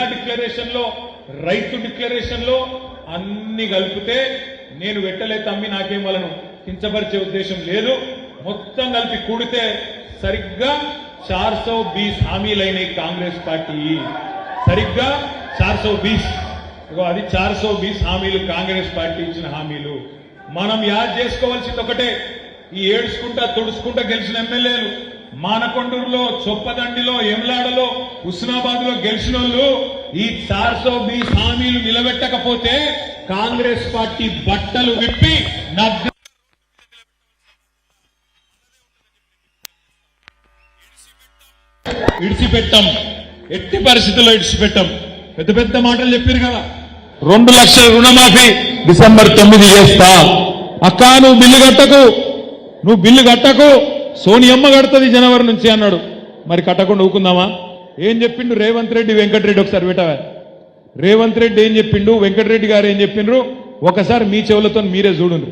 డిక్లరేషన్లో రైతు డిక్లరేషన్లో అన్ని కలిపితే నేను వెట్టలే తమ్మి నాకేం వలను? కించపరిచే ఉద్దేశం లేదు. మొత్తం కలిపి కూడితే సరిగ్గా చార్సో బీస్ హామీలైనవి కాంగ్రెస్ పార్టీ. సరిగ్గా చార్సో బీస్. అది చార్సో బీస్ హామీలు కాంగ్రెస్ పార్టీ ఇచ్చిన హామీలు. మనం యాద్ చేసుకోవాల్సింది ఒకటే. ఈ ఏడ్చుకుంటా తుడుచుకుంటా గెలిచిన ఎమ్మెల్యేలు. మానకొండూరులో చొప్పదండిలో ఎమ్లాడలో హుస్నాబాద్లో గెలిచిన వాళ్ళు ఈ చార్సో బీస్ హామీలు నిలబెట్టకపోతే కాంగ్రెస్ పార్టీ బట్టలు విప్పి నగ్న ఇడిచిపెట్టాం. ఎట్టి పరిస్థితుల్లో ఇడిచిపెట్టాం. పెద్ద పెద్ద మాటలు చెప్పారు కదా. రెండు లక్షల రుణమాఫీ డిసెంబర్ తొమ్మిది చేస్తా. అక్క నువ్వు బిల్లు కట్టకు. నువ్వు బిల్లు కట్టకు. సోనియమ్మ కడుతుంది జనవరి నుంచి అన్నాడు. మరి కట్టకుండా ఊకుందామా? ఏం చెప్పిండు రేవంత్ రెడ్డి వెంకటరెడ్డి ఒకసారి పెట్టవా రేవంత్ రెడ్డి ఏం చెప్పిండు వెంకటరెడ్డి గారు ఏం చెప్పిండ్రు? ఒకసారి మీ చెవులతో మీరే చూడండి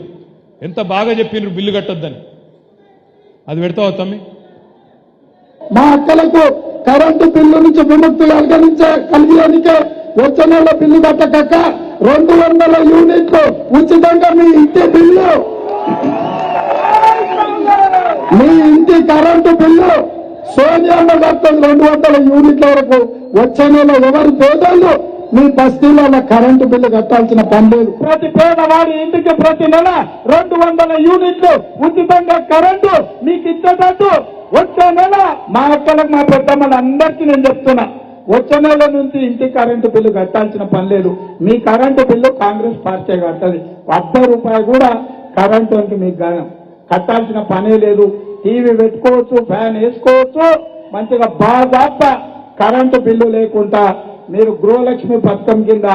ఎంత బాగా చెప్పిండ్రు బిల్లు కట్టొద్దని. అది పెడతావా తమ్మి? మా అక్కలకు కరెంటు బిల్లు నుంచి విముక్తి కలిగించే కలిగేందుకే వచ్చే నెల బిల్లు కట్టకక్క. రెండు వందల యూనిట్లు ఉచితంగా మీ ఇంటి బిల్లు. మీ ఇంటి కరెంటు బిల్లు సోనియమ్మ కట్టం రెండు వందల యూనిట్ల వరకు వచ్చే నెల ఎవరి పేదలు మీ బస్తీలలో కరెంటు బిల్లు కట్టాల్సిన పని లేదు. ప్రతి పేదవాడి ఇంటికి ప్రతి నెల రెండు వందల యూనిట్లు ఉచితంగా కరెంటు మీకు ఇచ్చేటట్టు వచ్చే నెల మా అక్కలకు మా పెద్దమ్మలు అందరికీ నేను చెప్తున్నా వచ్చే నెల నుంచి ఇంటి కరెంటు బిల్లు కట్టాల్సిన పని లేదు. మీ కరెంటు బిల్లు కాంగ్రెస్ పార్టీ కట్టదు అర్ధ రూపాయి కూడా కరెంటు అంటే మీకు కట్టాల్సిన పనే లేదు. టీవీ పెట్టుకోవచ్చు ఫ్యాన్ వేసుకోవచ్చు మంచిగా బాగా కరెంటు బిల్లు లేకుండా మీరు గృహలక్ష్మి పథకం కింద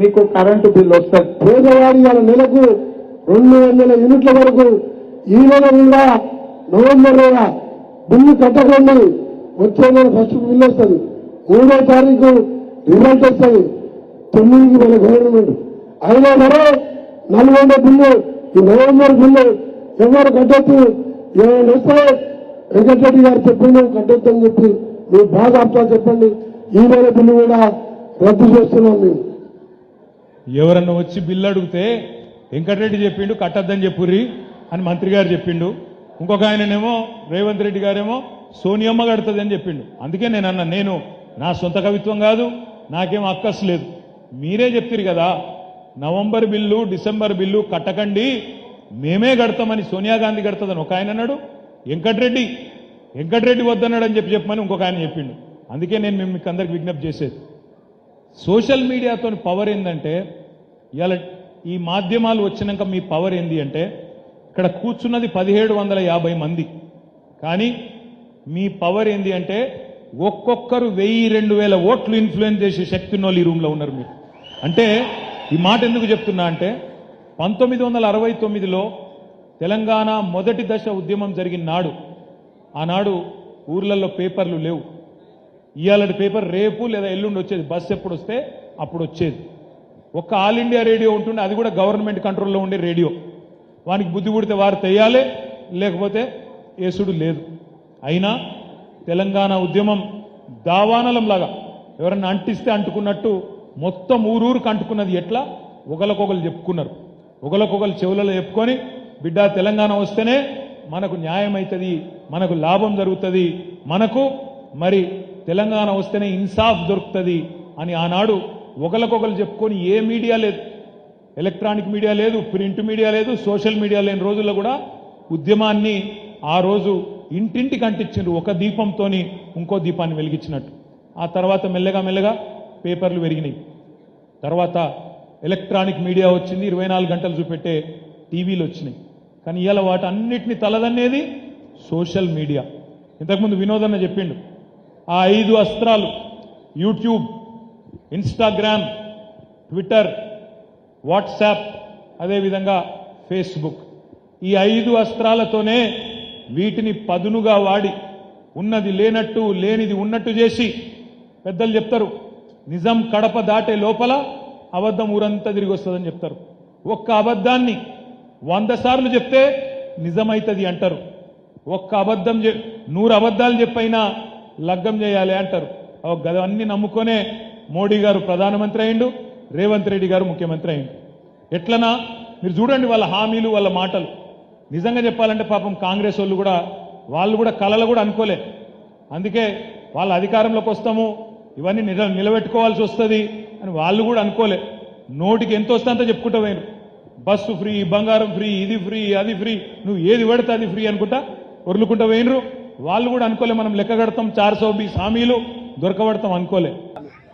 మీకు కరెంటు బిల్లు వస్తుంది పేదవాడి నెలకు రెండు వందల యూనిట్ల వరకు ఈ నెల కూడా నవంబర్ నెల బిల్లు కట్టకండి వచ్చే నెల ఫస్ట్ బిల్లు వస్తుంది. మూడో తారీఖు రిజల్ట్ వస్తుంది. తొమ్మిదికి మన గవర్నమెంట్ అయినా సరే నల్గొండ బిల్లు ఈ నవంబర్ బిల్లు ఎవరు కట్టొద్దు ఏమైనా వస్తే వెంకటరెడ్డి గారు చెప్పిండు అని చెప్పి మీరు బాగా అర్థం చెప్పండి. ఈ బిల్లు కూడా రద్దు చేస్తున్నాం మేము. ఎవరన్నా వచ్చి బిల్లు అడిగితే వెంకటరెడ్డి చెప్పిండు కట్టద్దని చెప్పుర్రి అని మంత్రి గారు చెప్పిండు. ఇంకొక ఆయననేమో రేవంత్ రెడ్డి గారేమో సోనియమ్మ కడుతుంది అని చెప్పిండు. అందుకే నేను అన్న నేను నా సొంత కవిత్వం కాదు నాకేం అక్కస్ లేదు. మీరే చెప్తారు కదా నవంబర్ బిల్లు డిసెంబర్ బిల్లు కట్టకండి మేమే కడతామని సోనియా గాంధీ కడుతుందని ఒక ఆయన అన్నాడు. వెంకటరెడ్డి వెంకటరెడ్డి వద్దన్నాడు అని చెప్పి చెప్పమని ఇంకొక ఆయన చెప్పిండు. అందుకే నేను మేము మీకు అందరికి విజ్ఞప్తి చేసేది. సోషల్ మీడియాతో పవర్ ఏంటంటే ఇవాళ ఈ మాధ్యమాలు వచ్చినాక మీ పవర్ ఏంది అంటే ఇక్కడ కూర్చున్నది పదిహేడు వందల యాభై మంది. కానీ మీ పవర్ ఏంది అంటే ఒక్కొక్కరు వెయ్యి రెండు వేల ఓట్లు ఇన్ఫ్లుయెన్స్ చేసే శక్తి ఉన్న వాళ్ళు ఈ రూమ్లో ఉన్నారు మీరు. అంటే ఈ మాట ఎందుకు చెప్తున్నా అంటే పంతొమ్మిది వందల అరవై తొమ్మిదిలో తెలంగాణ మొదటి దశ ఉద్యమం జరిగిన నాడు ఆనాడు ఊర్లలో పేపర్లు లేవు. ఇవాళ పేపర్ రేపు లేదా ఎల్లుండి వచ్చేది. బస్సు ఎప్పుడు వస్తే అప్పుడు వచ్చేది. ఒక్క ఆల్ ఇండియా రేడియో ఉంటుండే అది కూడా గవర్నమెంట్ కంట్రోల్లో ఉండే రేడియో. వానికి బుద్ధి పుడితే వారు తెయ్యాలి లేకపోతే యేసుడు లేదు. అయినా తెలంగాణ ఉద్యమం దావానలంలాగా ఎవరన్నా అంటిస్తే అంటుకున్నట్టు మొత్తం ఊరూరుకు అంటుకున్నది ఎట్లా? ఒకరికొకరు చెప్పుకున్నారు. ఒకరికొకరు చెవులలో చెప్పుకొని బిడ్డ తెలంగాణ వస్తేనే మనకు న్యాయం అవుతుంది మనకు లాభం జరుగుతుంది మనకు మరి తెలంగాణ వస్తేనే ఇన్సాఫ్ దొరుకుతుంది అని ఆనాడు ఒకరికొకరు చెప్పుకొని ఏ మీడియా లేదు. ఎలక్ట్రానిక్ మీడియా లేదు ప్రింట్ మీడియా లేదు సోషల్ మీడియా లేని రోజుల్లో కూడా ఉద్యమాన్ని ఆ రోజు ఇంటింటికి అంటించిండ్రు ఒక దీపంతోని ఇంకో దీపాన్ని వెలిగించినట్టు. ఆ తర్వాత మెల్లగా మెల్లగా పేపర్లు పెరిగినాయి. తర్వాత ఎలక్ట్రానిక్ మీడియా వచ్చింది ఇరవై నాలుగు గంటలు చూపెట్టే టీవీలు వచ్చినాయి. కానీ ఇవాళ వాటి అన్నిటిని తలదన్నేది సోషల్ మీడియా. ఇంతకుముందు వినోదన్న చెప్పిండు ఆ ఐదు అస్త్రాలు యూట్యూబ్ ఇన్స్టాగ్రామ్ ట్విట్టర్ వాట్సాప్ అదేవిధంగా ఫేస్బుక్. ఈ ఐదు అస్త్రాలతోనే వీటిని పదునుగా వాడి ఉన్నది లేనట్టు లేనిది ఉన్నట్టు చేసి పెద్దలు చెప్తారు నిజం కడప దాటే లోపల అబద్ధం ఊరంతా తిరిగి వస్తుందని చెప్తారు. ఒక్క అబద్ధాన్ని వంద సార్లు చెప్తే నిజమైతుంది అంటారు. ఒక్క అబద్ధం చె- నూరు అబద్ధాలు చెప్పైనా లగ్గం చేయాలి అంటారు. అన్ని నమ్ముకొనే మోడీ గారు ప్రధానమంత్రి అయిండు రేవంత్ రెడ్డి గారు ముఖ్యమంత్రి అయిండు. ఎట్లనా? మీరు చూడండి వాళ్ళ హామీలు వాళ్ళ మాటలు. నిజంగా చెప్పాలంటే పాపం కాంగ్రెస్ వాళ్ళు కూడా వాళ్ళు కూడా కళలు కూడా అనుకోలే. అందుకే వాళ్ళ అధికారంలోకి వస్తాము ఇవన్నీ నిల నిలబెట్టుకోవాల్సి వస్తుంది. అని వాళ్ళు కూడా అనుకోలే. నోటికి ఎంత వస్తే అంత చెప్పుకుంటూ పోయిన బస్సు ఫ్రీ బంగారం ఫ్రీ ఇది ఫ్రీ అది ఫ్రీ నువ్వు ఏది పడితే అది ఫ్రీ అనుకుంటా ఒర్లుకుంటూ పోయినరు వాళ్ళు కూడా అనుకోలే మనం లెక్క కడతాం చార్ సో సామీలు దొరకబడతాం అనుకోలే.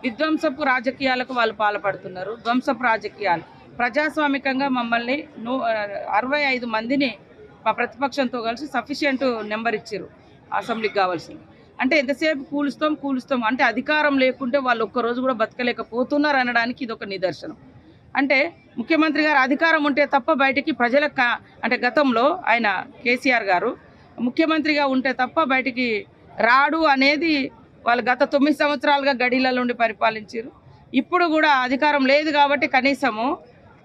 విధ్వంసపు రాజకీయాలకు వాళ్ళు పాల్పడుతున్నారు. ధ్వంసపు రాజకీయాలు. ప్రజాస్వామికంగా మమ్మల్ని నూ అరవై ఐదు మందిని మా ప్రతిపక్షంతో కలిసి సఫిషియంట్ నెంబర్ ఇచ్చారు అసెంబ్లీకి కావాల్సింది. అంటే ఎంతసేపు కూలుస్తాం కూలుస్తాం. అంటే అధికారం లేకుంటే వాళ్ళు ఒక్కరోజు కూడా బతకలేకపోతున్నారు అనడానికి ఇది ఒక నిదర్శనం. అంటే ముఖ్యమంత్రి గారు అధికారం ఉంటే తప్ప బయటికి ప్రజలకు అంటే గతంలో ఆయన కేసీఆర్ గారు ముఖ్యమంత్రిగా ఉంటే తప్ప బయటికి రాడు అనేది వాళ్ళు గత తొమ్మిది సంవత్సరాలుగా గడిలలో ఉండి పరిపాలించారు. ఇప్పుడు కూడా అధికారం లేదు కాబట్టి కనీసము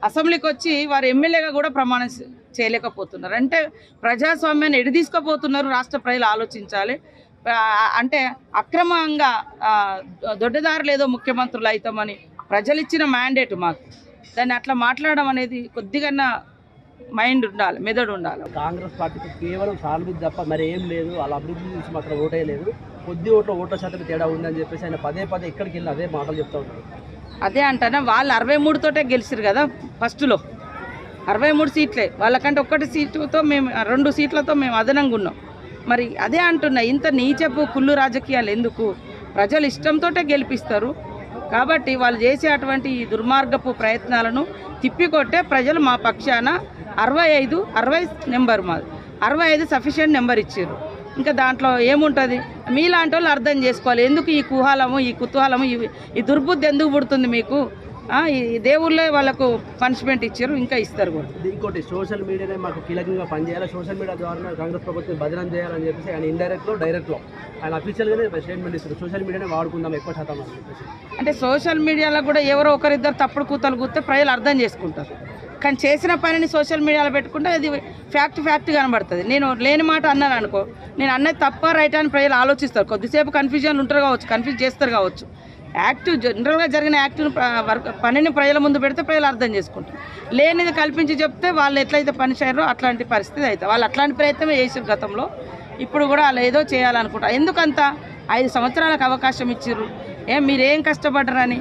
అసెంబ్లీకి వచ్చి వారు ఎమ్మెల్యేగా కూడా ప్రమాణం చేయలేకపోతున్నారు. అంటే ప్రజాస్వామ్యాన్ని ఎడి రాష్ట్ర ప్రజలు ఆలోచించాలి. అంటే అక్రమంగా దొడ్డదారులు ఏదో ముఖ్యమంత్రులు అవుతామని ప్రజలు ఇచ్చిన మ్యాండేట్ మాకు. దాన్ని అట్లా మాట్లాడడం అనేది కొద్దిగా మైండ్ ఉండాలి మెదడు ఉండాలి. కాంగ్రెస్ పార్టీకి కేవలం సానుభూతి తప్ప మరి ఏం లేదు. వాళ్ళ అభివృద్ధి చూసి మాత్రం ఓటేయలేదు. కొద్ది ఓట్ల ఓట్ల శాతం తేడా ఉందని చెప్పేసి ఆయన పదే పదే ఎక్కడికి వెళ్ళి అదే మాటలు చెప్తా ఉంటారు అదే అంటానా వాళ్ళు అరవై మూడుతోటే గెలిచిరు కదా ఫస్ట్లో. అరవై మూడు సీట్లే. వాళ్ళకంటే ఒక్కటి సీటుతో మేము రెండు సీట్లతో మేము అదనంగా ఉన్నాం. మరి అదే అంటున్నా ఇంత నీచపు కుళ్ళు రాజకీయాలు ఎందుకు? ప్రజలు ఇష్టంతోటే గెలిపిస్తారు. కాబట్టి వాళ్ళు చేసే అటువంటి ఈ దుర్మార్గపు ప్రయత్నాలను తిప్పికొట్టే ప్రజలు మా పక్షాన అరవై ఐదు అరవై నెంబర్ మాది అరవై ఐదు సఫిషియెంట్ నెంబర్ ఇచ్చారు. ఇంకా దాంట్లో ఏముంటుంది? మీలాంటి వాళ్ళు అర్థం చేసుకోవాలి. ఎందుకు ఈ కుహాలము ఈ కుతూహలము ఈ ఈ దుర్బుద్ధి ఎందుకు పుడుతుంది మీకు? దేవుళ్ళే వాళ్ళకు పనిష్మెంట్ ఇచ్చారు ఇంకా ఇస్తారు కూడా. ఇంకోటి సోషల్ మీడియానే మాకు కీలకంగా పనిచేయాలి. సోషల్ మీడియా ద్వారా కాంగ్రెస్ ప్రభుత్వం బదనం చేయాలని చెప్పేసి ఆయన ఇండైరెక్ట్లో డైరెక్ట్లో ఆయన అఫీషియల్గానే స్టేట్మెంట్ ఇస్తారు సోషల్ మీడియానే వాడుకుందాం ఎక్కువ శాతం అని చెప్పేసి. అంటే సోషల్ మీడియాలో కూడా ఎవరో ఒకరిద్దరు తప్పుడు కూతలు కూస్తే ప్రజలు అర్థం చేసుకుంటారు. కానీ చేసిన పనిని సోషల్ మీడియాలో పెట్టుకుంటే అది ఫ్యాక్ట్ ఫ్యాక్ట్ కనబడుతుంది. నేను లేని మాట అన్నాను అనుకో నేను అన్నది తప్ప రైట్ అని ప్రజలు ఆలోచిస్తారు. కొద్దిసేపు కన్ఫ్యూజన్ ఉంటారు కావచ్చు కన్ఫ్యూజ్ చేస్తారు కావచ్చు. యాక్ట్ జనరల్గా జరిగిన యాక్ట్ పనిని ప్రజల ముందు పెడితే ప్రజలు అర్థం చేసుకుంటారు. లేనిది కల్పించి చెప్తే వాళ్ళు ఎట్లయితే పని చేయరో అట్లాంటి పరిస్థితి అవుతుంది. వాళ్ళు అట్లాంటి ప్రయత్నమే చేసారు గతంలో. ఇప్పుడు కూడా వాళ్ళు ఏదో చేయాలనుకుంటారు ఎందుకంత ఐదు సంవత్సరాలకు అవకాశం ఇచ్చారు ఏం మీరేం కష్టపడ్డరని?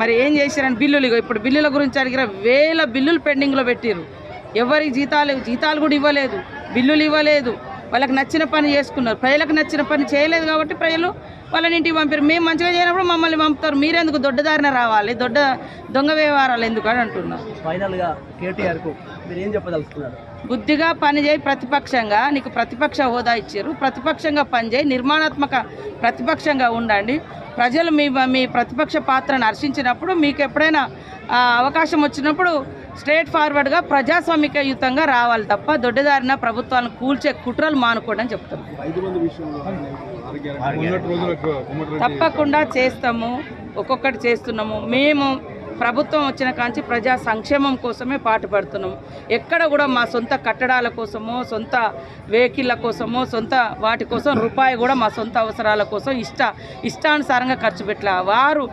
మరి ఏం చేశారని బిల్లులు ఇప్పుడు బిల్లుల గురించి అడిగిన వేల బిల్లులు పెండింగ్లో పెట్టారు ఎవరికి జీతాలు జీతాలు కూడా ఇవ్వలేదు. బిల్లులు ఇవ్వలేదు. వాళ్ళకి నచ్చిన పని చేసుకున్నారు. ప్రజలకు నచ్చిన పని చేయలేదు కాబట్టి ప్రజలు వాళ్ళని ఇంటికి పంపారు. మేము మంచిగా చేయనప్పుడు మమ్మల్ని పంపుతారు. మీరెందుకు దొడ్డదారిన రావాలి? దొడ్డ దొంగ వ్యవహారాలు ఎందుకు అని అంటున్నారు. ఫైనల్గా కేటీఆర్కు మీరు ఏం చెప్పదలుచుకున్నారు? బుద్ధిగా పనిచేయి ప్రతిపక్షంగా నీకు ప్రతిపక్ష హోదా ఇచ్చారు. ప్రతిపక్షంగా పనిచేయి నిర్మాణాత్మక ప్రతిపక్షంగా ఉండండి. ప్రజలు మీ మీ ప్రతిపక్ష పాత్రను హర్షించినప్పుడు మీకు ఎప్పుడైనా అవకాశం వచ్చినప్పుడు స్ట్రేట్ ఫార్వర్డ్గా ప్రజాస్వామికయుతంగా రావాలి తప్ప దొడ్డిదారిన ప్రభుత్వాలను కూల్చే కుట్రలు మానుకోండి అని చెప్తున్నాను తప్పకుండా చేస్తాము. ఒక్కొక్కటి చేస్తున్నాము. మేము ప్రభుత్వం వచ్చిన కాంచి ప్రజా సంక్షేమం కోసమే పాటుపడుతున్నాము ఎక్కడ కూడా మా సొంత కట్టడాల కోసమో సొంత వెహికల్ల కోసమో సొంత వాటి కోసం రూపాయి కూడా మా సొంత అవసరాల కోసం ఇష్ట ఇష్టానుసారంగా ఖర్చు పెట్టలే. వారు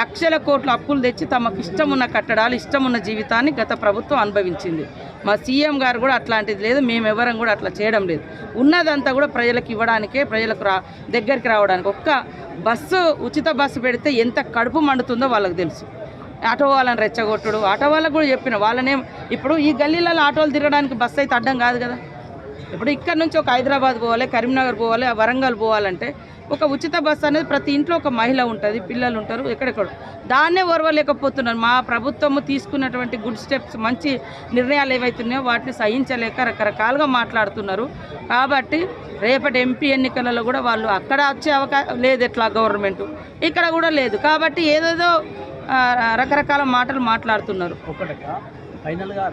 లక్షల కోట్ల అప్పులు తెచ్చి తమకు ఇష్టమున్న కట్టడాలు ఇష్టం ఉన్న జీవితాన్ని గత ప్రభుత్వం అనుభవించింది. మా సీఎం గారు కూడా అట్లాంటిది లేదు మేము ఎవరం కూడా అట్లా చేయడం లేదు. ఉన్నదంతా కూడా ప్రజలకు ఇవ్వడానికే ప్రజలకు రా దగ్గరికి రావడానికి. ఒక్క బస్సు ఉచిత బస్సు పెడితే ఎంత కడుపు మండుతుందో వాళ్ళకి తెలుసు. ఆటో వాళ్ళని రెచ్చగొట్టుడు ఆటో వాళ్ళకు కూడా చెప్పిన వాళ్ళనే ఇప్పుడు ఈ గల్లీలలో ఆటోలు తిరగడానికి బస్సు అయితే అడ్డం కాదు కదా. ఇప్పుడు ఇక్కడ నుంచి ఒక హైదరాబాద్ పోవాలి కరీంనగర్ పోవాలి వరంగల్ పోవాలంటే ఒక ఉచిత బస్సు అనేది ప్రతి ఇంట్లో ఒక మహిళ ఉంటుంది పిల్లలు ఉంటారు ఎక్కడెక్కడ. దాన్నే ఓర్వలేకపోతున్నారు. మా ప్రభుత్వము తీసుకున్నటువంటి గుడ్ స్టెప్స్ మంచి నిర్ణయాలు ఏవైతున్నాయో వాటిని సహించలేక రకరకాలుగా మాట్లాడుతున్నారు. కాబట్టి రేపటి ఎంపీ ఎన్నికలలో కూడా వాళ్ళు అక్కడ వచ్చే అవకాశం లేదు ఎట్లా గవర్నమెంట్? ఇక్కడ కూడా లేదు. కాబట్టి ఏదేదో రకరకాల మాటలు మాట్లాడుతున్నారు. ఒక్కటక్క ఫైనల్గా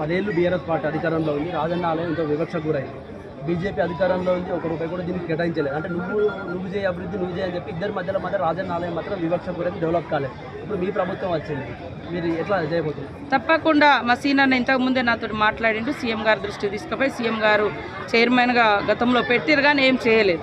పదేళ్ళు బీఆర్ఎస్ పార్టీ అధికారంలో ఉంది. రాజన్న ఆలయం ఎంతో వివక్ష గురైంది. బీజేపీ అధికారంలో ఉంది. ఒక రూపాయి కూడా దీనికి కేటాయించలేదు. అంటే నువ్వు నువ్వు చేయ అభివృద్ధి నువ్వు చేయని చెప్పి ఇద్దరి మధ్యలో మధ్య రాజన్న ఆలయం మాత్రం వివక్ష గురైంది డెవలప్ కాలేదు. ఇప్పుడు మీ ప్రభుత్వం వచ్చింది. మీరు ఎట్లా చేయబోతుంది తప్పకుండా మా సీనియర్ ఇంతకుముందే నాతో మాట్లాడిండు. సీఎం గారి దృష్టి తీసుకుపోయి సీఎం గారు చైర్మన్గా గతంలో పెట్టారు కానీ ఏం చేయలేదు.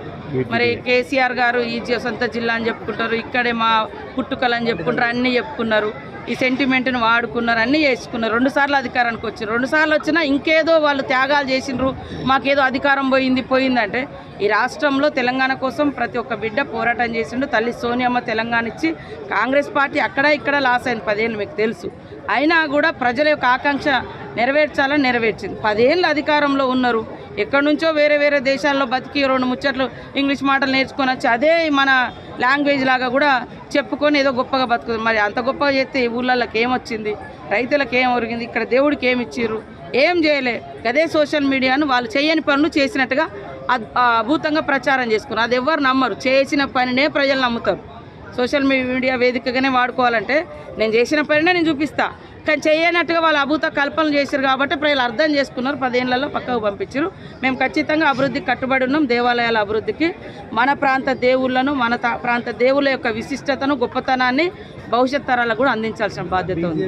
మరి కేసీఆర్ గారు ఈ సొంత జిల్లా అని చెప్పుకుంటారు. ఇక్కడే మా పుట్టుకలు అని చెప్పుకుంటారు. అన్నీ చెప్పుకున్నారు. ఈ సెంటిమెంట్ని వాడుకున్నారు అన్నీ చేసుకున్నారు. రెండు సార్లు అధికారానికి వచ్చారు రెండుసార్లు వచ్చినా ఇంకేదో వాళ్ళు త్యాగాలు చేసిండ్రు. మాకేదో అధికారం పోయింది పోయిందంటే ఈ రాష్ట్రంలో తెలంగాణ కోసం ప్రతి ఒక్క బిడ్డ పోరాటం చేసిండు. తల్లి సోనియమ్మ తెలంగాణ ఇచ్చి కాంగ్రెస్ పార్టీ అక్కడ ఇక్కడ లాస్ అయింది పదేళ్ళు మీకు తెలుసు. అయినా కూడా ప్రజల యొక్క ఆకాంక్ష నెరవేర్చాలని నెరవేర్చింది. పదేళ్ళు అధికారంలో ఉన్నారు. ఎక్కడి నుంచో వేరే వేరే దేశాల్లో బతికి రెండు ముచ్చట్లు ఇంగ్లీష్ మాటలు నేర్చుకొని వచ్చి అదే మన లాంగ్వేజ్ లాగా కూడా చెప్పుకొని ఏదో గొప్పగా బతుకుతుంది. మరి అంత గొప్పగా చేస్తే ఈ ఊళ్ళకి ఏమొచ్చింది? రైతులకు ఏం ఒరిగింది? ఇక్కడ దేవుడికి ఏమి ఇచ్చిర్రు? ఏం చేయలే. అదే సోషల్ మీడియాను వాళ్ళు చేయని పనులు చేసినట్టుగా అద్- ఆ ప్రచారం చేసుకున్నారు. అది ఎవరు నమ్మరు. చేసిన పనినే ప్రజలు నమ్ముతారు. సోషల్ మీడియా వేదికగానే వాడుకోవాలంటే నేను చేసిన పనినే నేను చూపిస్తా. కానీ చేయనట్టుగా వాళ్ళు అభూత కల్పనలు చేశారు కాబట్టి ప్రజలు అర్థం చేసుకున్నారు పదేళ్ళలో పక్కకు పంపించారు. మేము ఖచ్చితంగా అభివృద్ధికి కట్టుబడి ఉన్నాం దేవాలయాల అభివృద్ధికి. మన ప్రాంత దేవుళ్ళను మన ప్రాంత దేవుళ్ళ యొక్క విశిష్టతను గొప్పతనాన్ని భవిష్యత్ తరాలకు కూడా అందించాల్సిన బాధ్యత ఉంది.